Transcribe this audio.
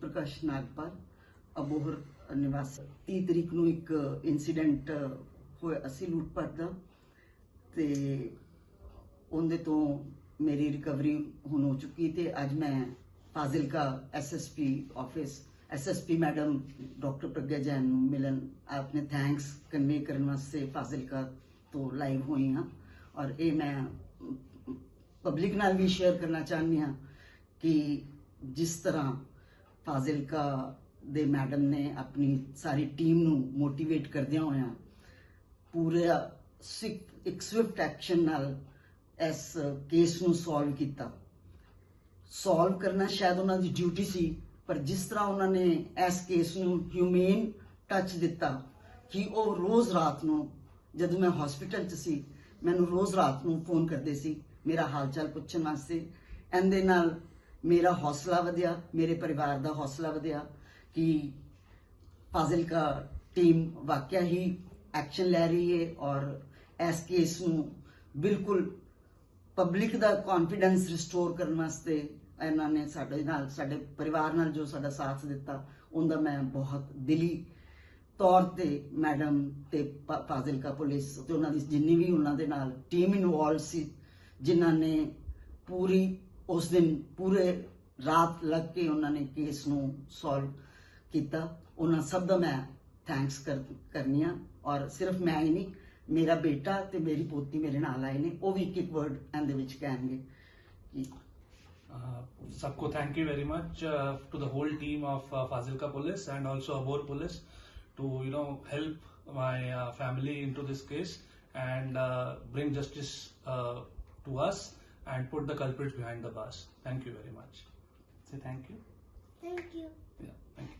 ਪ੍ਰਕਾਸ਼ ਨਾਗਪਾਲ ਅਬੋਹਰ ਨਿਵਾਸੀ 30 ਤਰੀਕ ਨੂੰ ਇੱਕ ਇਨਸੀਡੈਂਟ ਹੋਇਆ ਅਸੀਂ ਲੁੱਟਪਾਟ ਦਾ ਤੇ ਉਹਦੇ ਤੋਂ ਮੇਰੀ ਰਿਕਵਰੀ ਹੁਣ ਹੋ ਚੁੱਕੀ ਤੇ ਅੱਜ ਮੈਂ Fazilka SSP office SSP madam doctor Pragya Jain ਨੂੰ ਮਿਲਣ ਆਪਣੇ ਥੈਂਕਸ ਕਨਵੇ ਕਰਨ ਵਾਸਤੇ ਫਾਜ਼ਿਲਕਾ ਤੋਂ ਲਾਈਵ ਹੋਈ ਹਾਂ ਔਰ ਇਹ ਮੈਂ ਪਬਲਿਕ ਨਾਲ ਵੀ ਸ਼ੇਅਰ ਕਰਨਾ ਚਾਹੁੰਦੀ ਹਾਂ ਕਿ ਜਿਸ ਤਰ੍ਹਾਂ ਫਾਜ਼ਿਲਕਾ ਦੇ ਮੈਡਮ ਨੇ ਆਪਣੀ ਸਾਰੀ ਟੀਮ ਨੂੰ ਮੋਟੀਵੇਟ ਕਰਦਿਆਂ ਹੋਇਆਂ ਪੂਰਾ ਸਿਕ- ਇੱਕ ਸਵਿਫਟ ਐਕਸ਼ਨ ਨਾਲ ਇਸ ਕੇਸ ਨੂੰ ਸੋਲਵ ਕੀਤਾ। ਸੋਲਵ ਕਰਨਾ ਸ਼ਾਇਦ ਉਹਨਾਂ ਦੀ ਡਿਊਟੀ ਸੀ, ਪਰ ਜਿਸ ਤਰ੍ਹਾਂ ਉਹਨਾਂ ਨੇ ਇਸ ਕੇਸ ਨੂੰ ਹਿਊਮੇਨ ਟੱਚ ਦਿੱਤਾ ਕਿ ਉਹ ਰੋਜ਼ ਰਾਤ ਨੂੰ ਜਦੋਂ ਮੈਂ ਹਸਪੀਟਲ 'ਚ ਸੀ, ਮੈਨੂੰ ਰੋਜ਼ ਰਾਤ ਨੂੰ ਫੋਨ ਕਰਦੇ ਸੀ, ਮੇਰਾ ਹਾਲ ਚਾਲ ਪੁੱਛਣ ਵਾਸਤੇ। ਇਹਦੇ ਨਾਲ ਮੇਰਾ ਹੌਸਲਾ ਵਧਿਆ, ਮੇਰੇ ਪਰਿਵਾਰ ਦਾ ਹੌਸਲਾ ਵਧਿਆ ਕਿ ਫਾਜ਼ਿਲਕਾ ਟੀਮ ਵਾਕਿਆ ਹੀ ਐਕਸ਼ਨ ਲੈ ਰਹੀ ਹੈ ਔਰ ਇਸ ਕੇਸ ਨੂੰ ਬਿਲਕੁਲ ਪਬਲਿਕ ਦਾ ਕੌਨਫੀਡੈਂਸ ਰਿਸਟੋਰ ਕਰਨ ਵਾਸਤੇ ਇਹਨਾਂ ਨੇ ਸਾਡੇ ਨਾਲ, ਸਾਡੇ ਪਰਿਵਾਰ ਨਾਲ ਜੋ ਸਾਡਾ ਸਾਥ ਦਿੱਤਾ, ਉਹਦਾ ਮੈਂ ਬਹੁਤ ਦਿਲੀ ਤੌਰ ਤੇ ਮੈਡਮ ਤੇ ਫਾ- ਫਾਜ਼ਿਲਕਾ ਪੁਲਿਸ ਤੇ ਉਹਨਾਂ ਦੀ ਜਿੰਨੀ ਵੀ ਉਹਨਾਂ ਦੇ ਨਾਲ ਟੀਮ ਇਨਵੋਲਵ ਸੀ, ਜਿਨ੍ਹਾਂ ਨੇ ਪੂਰੀ ਉਸ ਦਿਨ ਪੂਰੇ ਰਾਤ ਲੱਗ ਕੇ ਉਹਨਾਂ ਨੇ ਕੇਸ ਨੂੰ ਸੋਲਵ ਕੀਤਾ ਉਹਨਾਂ ਸਭ ਦਾ ਮੈਂ ਥੈਂਕਸ ਕਰ ਕਰਨੀ ਆ ਔਰ ਸਿਰਫ ਮੈਂ ਹੀ ਨਹੀਂ ਮੇਰਾ ਬੇਟਾ ਤੇ ਮੇਰੀ ਪੋਤੀ ਮੇਰੇ ਨਾਲ ਆਏ ਨੇ ਉਹ ਵੀ ਇੱਕ ਇੱਕ ਵਰਡ ਇਹਦੇ ਵਿੱਚ ਕਹਿਣਗੇ ਕਿ Uh, सबको thank you very much uh, to the whole team of uh, Fazilka Police and also Abor Police to you know help my uh, family into this case and uh, bring justice uh, to us and put the culprits behind the bars. Thank you very much. Say thank you. Thank you. Yeah, thank you.